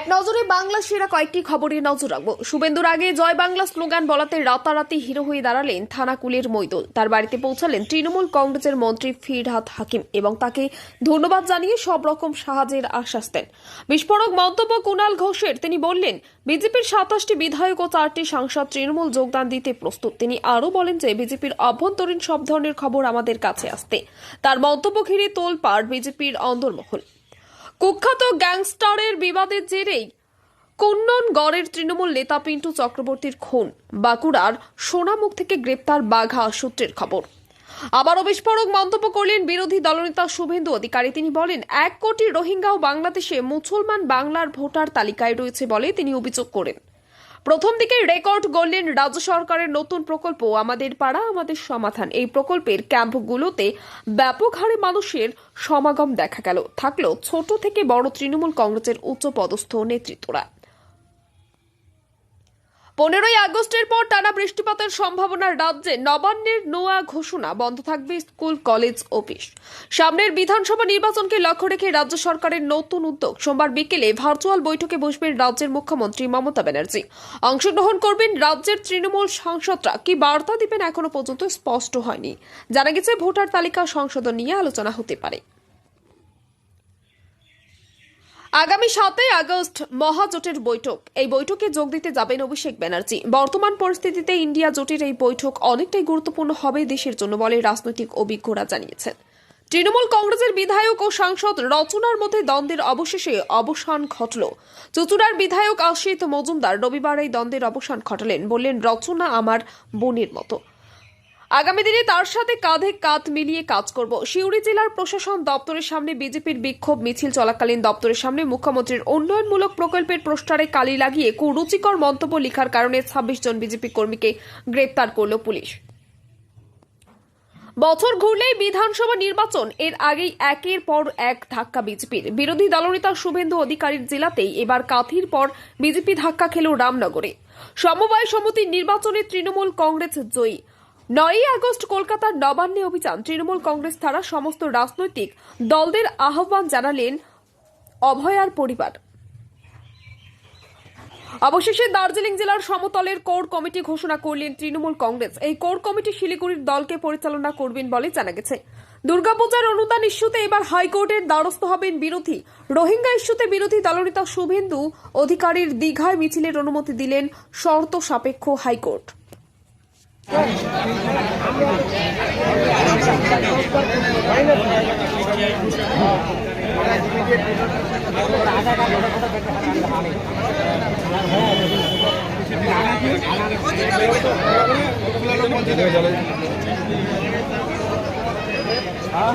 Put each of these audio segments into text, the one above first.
এক নজরে বাংলা সেরা কয়েকটি খবরে নজর রাখব। শুভেন্দুর আগে জয় বাংলা স্লোগান বলাতে রাতারাতি হিরো হয়ে দাঁড়ালেন থানাকুলের মৈদুল। তার বাড়িতে পৌঁছালেন তৃণমূল কংগ্রেসের মন্ত্রী ফিরহাদ হাকিম এবং তাকে ধন্যবাদ জানিয়ে সব রকম সাহায্যের আশ্বাস দেন। বিস্ফোরক মন্তব্য কুণাল ঘোষের। তিনি বললেন, বিজেপির সাতাশটি বিধায়ক ও চারটি সাংসদ তৃণমূল যোগদান দিতে প্রস্তুত। তিনি আরও বলেন যে, বিজেপির অভ্যন্তরীণ সব ধরনের খবর আমাদের কাছে আসতে। তার মন্তব্য ঘিরে তোলপাড় বিজেপির অন্দরমহল। কুখ্যাত গ্যাংস্টারের বিবাদের জেরেই কুন্ননগড়ের তৃণমূল নেতা পিন্টু চক্রবর্তীর খুন, বাঁকুড়ার সোনামুখ থেকে গ্রেপ্তার বাঘা সূত্রের খবর। আবারও বিস্ফোরক মন্তব্য করলেন বিরোধী দলনেতা শুভেন্দু অধিকারী। তিনি বলেন, এক কোটি রোহিঙ্গাও বাংলাদেশে মুসলমান বাংলার ভোটার তালিকায় রয়েছে বলে তিনি অভিযোগ করেন। প্রথম দিকে রেকর্ড গড়লেন রাজ্য সরকারের নতুন প্রকল্প, আমাদের পাড়া, আমাদের সমাধান। এই প্রকল্পের ক্যাম্পগুলোতে ব্যাপক হারে মানুষের সমাগম দেখা গেল। থাকল ছোট থেকে বড় তৃণমূল কংগ্রেসের উচ্চ পদস্থ নেতৃত্বরা। পনেরোই আগস্টের পর টানা বৃষ্টিপাতের সম্ভাবনার রাজ্যে নবান্নের নোয়া ঘোষণা বন্ধ থাকবে স্কুল, কলেজ, অফিস। সামনের বিধানসভা নির্বাচনকে লক্ষ্য রেখে রাজ্য সরকারের নতুন উদ্যোগ। সোমবার বিকেলে ভার্চুয়াল বৈঠকে বসবেন রাজ্যের মুখ্যমন্ত্রী মমতা ব্যানার্জি। অংশগ্রহণ করবেন রাজ্যের তৃণমূল সাংসদরা। কি বার্তা দিবেন এখনও পর্যন্ত স্পষ্ট হয়নি। জানা গেছে, ভোটার তালিকা সংশোধন নিয়ে আলোচনা হতে পারে। আগামী সাতই আগস্ট মহাজোটের বৈঠক। এই বৈঠকে যোগ দিতে যাবেন অভিষেক ব্যানার্জি। বর্তমান পরিস্থিতিতে ইন্ডিয়া জোটের এই বৈঠক অনেকটাই গুরুত্বপূর্ণ হবে দেশের জন্য বলে রাজনৈতিক অভিজ্ঞরা জানিয়েছেন। তৃণমূল কংগ্রেসের বিধায়ক ও সাংসদ রচনার মধ্যে দ্বন্দ্বের অবশেষে অবসান ঘটল। চুচুড়ার বিধায়ক আশিত মজুমদার রবিবার এই দ্বন্দ্বের অবসান ঘটালেন বললেন, রচনা আমার বোনের মতো। আগামী দিনে তার সাথে কাঁধে কাঁধ মিলিয়ে কাজ করব। সিউড়ি জেলার প্রশাসন দপ্তরের সামনে বিজেপির বিক্ষোভ মিছিল চলাকালীন দপ্তরের সামনে মুখ্যমন্ত্রীর উন্নয়নমূলক প্রকল্পের পোস্টারে কালি লাগিয়ে কুরুচিকর মন্তব্য লেখার কারণে ছাব্বিশ জন বিজেপি কর্মীকে গ্রেপ্তার করল পুলিশ। বছর ঘুরলেই বিধানসভা নির্বাচন, এর আগেই একের পর এক ধাক্কা বিজেপির। বিরোধী দলনেতা শুভেন্দু অধিকারীর জেলাতেই এবার কাথির পর বিজেপি ধাক্কা খেল রামনগরে। সমবায় সমিতির নির্বাচনে তৃণমূল কংগ্রেস জয়ী। নয়ই আগস্ট কলকাতার নবান্নে অভিযান। তৃণমূল কংগ্রেস ছাড়া সমস্ত রাজনৈতিক দলদের আহ্বান জানালেন অভয়ার পরিবার। অবশেষে দার্জিলিং জেলার সমতলের কোর কমিটি ঘোষণা করলেন তৃণমূল কংগ্রেস। এই কোর কমিটি শিলিগুড়ির দলকে পরিচালনা করবেন বলে জানা গেছে। দুর্গাপূজার অনুদান ইস্যুতে এবার হাইকোর্টের দ্বারস্থ হবেন বিরোধী। রোহিঙ্গা ইস্যুতে বিরোধী দলনেতা শুভেন্দু অধিকারীর দীঘায় মিছিলের অনুমতি দিলেন শর্ত সাপেক্ষ হাইকোর্ট। হ্যাঁ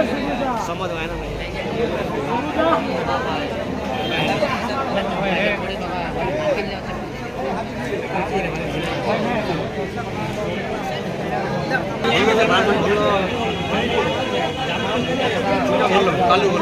સમાધાન કલ્લુ